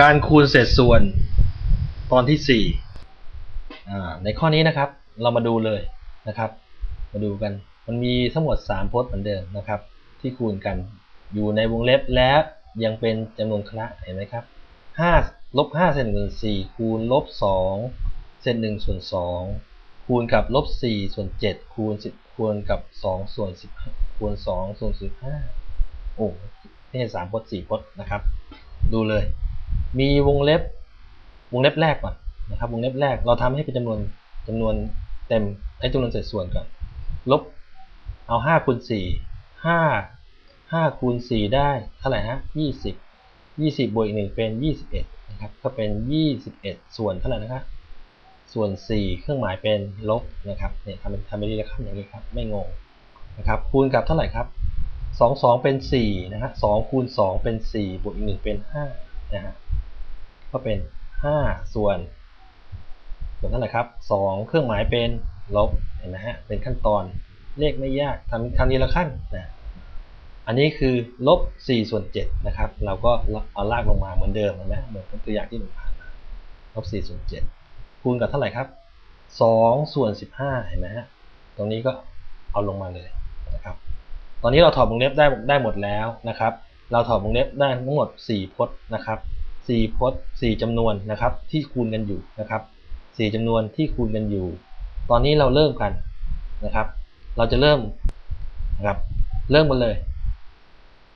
การคูณเศษส่วนตอนที่สี่ในข้อนี้นะครับ เรามาดูเลยนะครับ มาดูกัน มันมีทั้งหมด3พจน์เหมือนเดิมนะครับ ที่คูณกันอยู่ในวงเล็บและยังเป็นจำนวนคละเห็นไหมครับ5ลบ5เศษ1 4คูณลบ2เศษ1ส่วน2คูณกับลบ4ส่วน7คูณ10คูณกับ2ส่วน10คูณ2ส่วน15โอ้ไม่ใช่3พจน์4พจน์นะครับ ดูเลย มีวงเล็บ วงเล็บแรกก่อนนะครับ วงเล็บแรกเราทำให้เป็นจำนวนจำนวนเต็มไอ้จำนวนเศษส่วนก่อน ลบเอา5คูณ4 5 5คูณ4ได้เท่าไหร่ฮะ20 20 บวกอีก1เป็น 21 นะครับ ก็เป็น 21 ส่วนเท่าไหร่นะครับส่วน 4 เครื่องหมายเป็นลบนะครับเนี่ยทำเป็นทำเป็นทีละขั้นอย่างนี้ครับไม่งงนะครับคูณกับเท่าไหร่ครับ 2 2 เป็น 4 นะฮะ2คูณ 2 เป็น 4 บวกอีก1เป็น 5 นะฮะ ก็เป็น 5 ส่วน ส่วนเท่าไหร่ครับ 2 เครื่องหมายเป็นลบเห็นไหมฮะเป็นขั้นตอนเลขไม่ยากทำทำทีละขั้นนะอันนี้คือลบ4ส่วน7นะครับ เราก็เอาลากลงมาเหมือนเดิมนะเหมือนตัวอย่างที่หนึ่งผ่านมาลบ4ส่วน7คูณกับเท่าไหร่ครับ2ส่วน15เห็นไหมฮะตรงนี้ก็เอาลงมาเลยนะครับ ตอนนี้เราถอดวงเล็บได้ได้หมดแล้วนะครับ เราถอดวงเล็บได้ทั้งหมด 4 พจน์นะครับ 4พจน์4จำนวนนะครับที่คูณกันอยู่นะครับ4จำนวนที่คูณกันอยู่ ตอนนี้เราเริ่มกันนะครับ เราจะเริ่มนะครับเริ่มกันเลย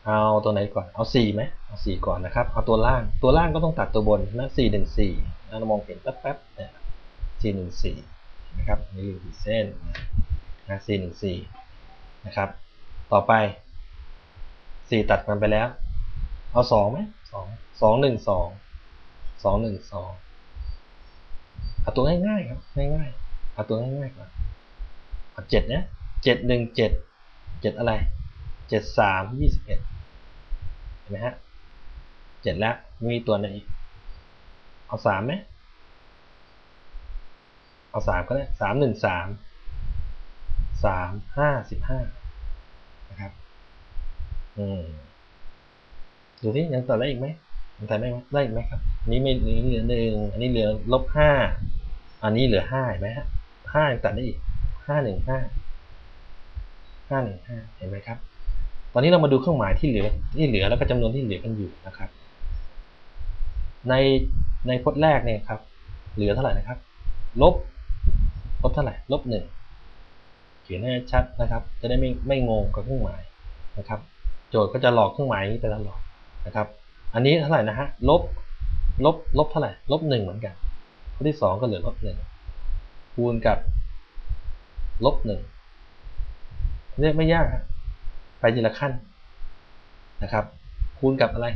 เอาตัวไหนก่อนเอา4ไหมเอา4ก่อนนะครับเอาตัวล่างตัวล่างก็ต้องตัดตัวบนนะ4 1 4เรามองเห็นแป๊บๆเนี่ย4 1 4นะครับนี่คือเส้นนะ4 1 4นะครับต่อไป 4 ตัดกันไปแล้ว เอา2ไหม สองสองหนึ่งสองสองหนึ่งสองเอาตัวง่ายๆครับง่ายๆเอาตัวง่ายๆก่อนเอาเจ็ดนะเจ็ดหนึ่งเจ็ดเจ็ดอะไรเจ็ดสามยี่สิบเอ็ดเห็นไหมฮะเจ็ดแล้วมีตัวไหนเอาสามไหมเอาสามก็ได้สามหนึ่งสามสามห้าสิบห้านะครับ อืม ดูที่ยังต่อได้อีกไหมยังต่อได้ไหมได้อีกไหมครับนี้ไม่นี้เหลือหนึ่งอันนี้เหลือลบห้าอันนี้เหลือห้าเห็นไหมฮะห้ายังตัดได้อีกห้าหนึ่งห้าห้าหนึ่งห้าเห็นไหมครับ ตอนนี้เรามาดูเครื่องหมายที่เหลือที่เหลือแล้วก็จำนวนที่เหลือกันอยู่นะครับ ในในพจน์แรกเนี่ยครับ เหลือเท่าไหร่นะครับ ลบลบเท่าไหร่ลบหนึ่งเขียนให้ชัดนะครับ จะได้ไม่ไม่งงกับเครื่องหมายนะครับ โจทย์ก็จะหลอกเครื่องหมายนี้ไปตลอด นะครับ อันนี้เท่าไหร่นะฮะลบลบลบเท่าไหร่ลบหนึ่งเหมือนกันข้อที่สองก็เหลือลบหนึ่งคูณกับลบหนึ่งเรียกไม่ยากครับไปทีละขั้นนะครับ คูณกับอะไร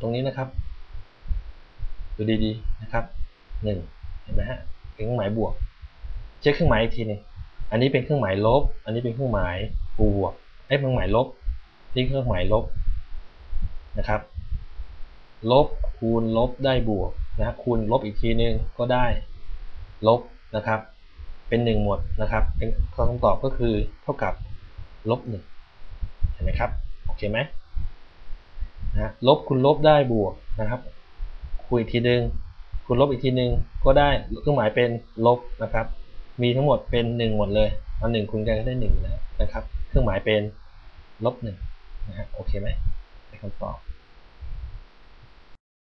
ตรงนี้นะครับดูดีๆนะครับหนึ่งเห็นไหมฮะเป็นเครื่องหมายบวก เช็คเครื่องหมายอีกทีนึงอันนี้เป็นเครื่องหมายลบ อันนี้เป็นเครื่องหมายบวกไอ้เครื่องหมายลบที่เครื่องหมายลบนะครับ ลบคูณลบได้บวกนะคูณลบอีกทีนึงก็ได้ลบนะครับ เป็นหนึ่งหมดนะครับเป็นคำตอบก็คือเท่ากับลบหนึ่งเห็นไหมครับโอเคไหมนะลบคูณลบได้บวกนะครับคูณอีกทีนึงคูณลบอีกทีนึงก็ได้เครื่องหมายเป็นลบนะครับ มีทั้งหมดเป็นหนึ่งหมดเลยเอาหนึ่งคูณกันก็ได้หนึ่งแล้วนะครับ เครื่องหมายเป็นลบหนึ่งนะฮะโอเคไหมเป็นคำตอบ